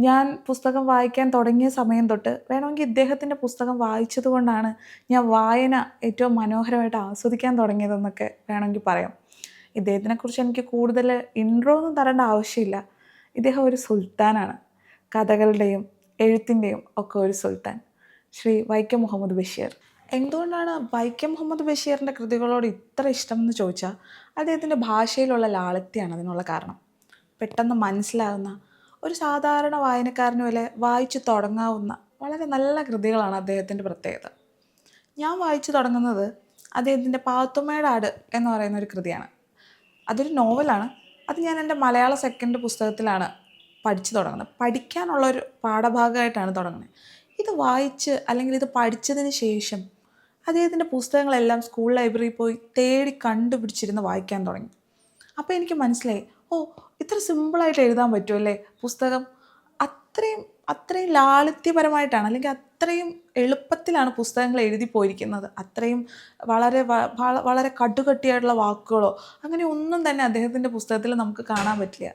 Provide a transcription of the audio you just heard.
ഞാൻ പുസ്തകം വായിക്കാൻ തുടങ്ങിയ സമയം തൊട്ട് വേണമെങ്കിൽ ഇദ്ദേഹത്തിന്റെ പുസ്തകം വായിച്ചത് കൊണ്ടാണ് ഞാൻ വായന ഏറ്റവും മനോഹരമായിട്ട് ആസ്വദിക്കാൻ തുടങ്ങിയതെന്നൊക്കെ വേണമെങ്കിൽ പറയാം. ഇദ്ദേഹത്തിനെക്കുറിച്ച് എനിക്ക് കൂടുതൽ ഇൻട്രോ ഒന്നും തരേണ്ട ആവശ്യമില്ല. ഇദ്ദേഹം ഒരു സുൽത്താനാണ്. കഥകളുടെയും എഴുത്തിന്റെയും ഒക്കെ ഒരു സുൽത്താൻ. ശ്രീ വൈക്കം മുഹമ്മദ് ബഷീർ. എന്തുകൊണ്ടാണ് വൈക്കം മുഹമ്മദ് ബഷീറിന്റെ കൃതികളോട് ഇത്ര ഇഷ്ടമെന്ന് ചോദിച്ചാൽ അദ്ദേഹത്തിന്റെ ഭാഷയിലുള്ള ലാളിത്യമാണ് അതിനുള്ള കാരണം. പെട്ടെന്ന് മനസ്സിലാകുന്ന ഒരു സാധാരണ വായനക്കാരന് വരെ വായിച്ചു തുടങ്ങാവുന്ന വളരെ നല്ല കൃതികളാണ് അദ്ദേഹത്തിന്റെ പ്രത്യേകത. ഞാൻ വായിച്ചു തുടങ്ങുന്നത് അദ്ദേഹത്തിന്റെ പാത്തുമ്മയുടെ ആട് എന്ന് പറയുന്ന ഒരു കൃതിയാണ്. അതൊരു നോവലാണ്. അത് ഞാൻ എന്റെ മലയാള സെക്കൻഡ് പുസ്തകത്തിലാണ് പഠിച്ചു തുടങ്ങുന്നത്. പഠിക്കാനുള്ളൊരു പാഠഭാഗമായിട്ടാണ് തുടങ്ങുന്നത്. ഇത് വായിച്ച് അല്ലെങ്കിൽ ഇത് പഠിച്ചതിന് ശേഷം അദ്ദേഹത്തിന്റെ പുസ്തകങ്ങളെല്ലാം സ്കൂൾ ലൈബ്രറിയിൽ പോയി തേടി കണ്ടുപിടിച്ചിരുന്ന് വായിക്കാൻ തുടങ്ങി. അപ്പോൾ എനിക്ക് മനസ്സിലായി ഓ ഇത്ര സിമ്പിളായിട്ട് എഴുതാൻ പറ്റുമല്ലേ പുസ്തകം അത്രയും അത്രയും ലാളിത്യപരമായിട്ടാണ് അല്ലെങ്കിൽ അത്രയും എളുപ്പത്തിലാണ് പുസ്തകങ്ങൾ എഴുതി പോയിരിക്കുന്നത്. അത്രയും വളരെ വളരെ കടുകട്ടിയായിട്ടുള്ള വാക്കുകളോ അങ്ങനെ ഒന്നും തന്നെ അദ്ദേഹത്തിന്റെ പുസ്തകത്തിൽ നമുക്ക് കാണാൻ പറ്റില്ല.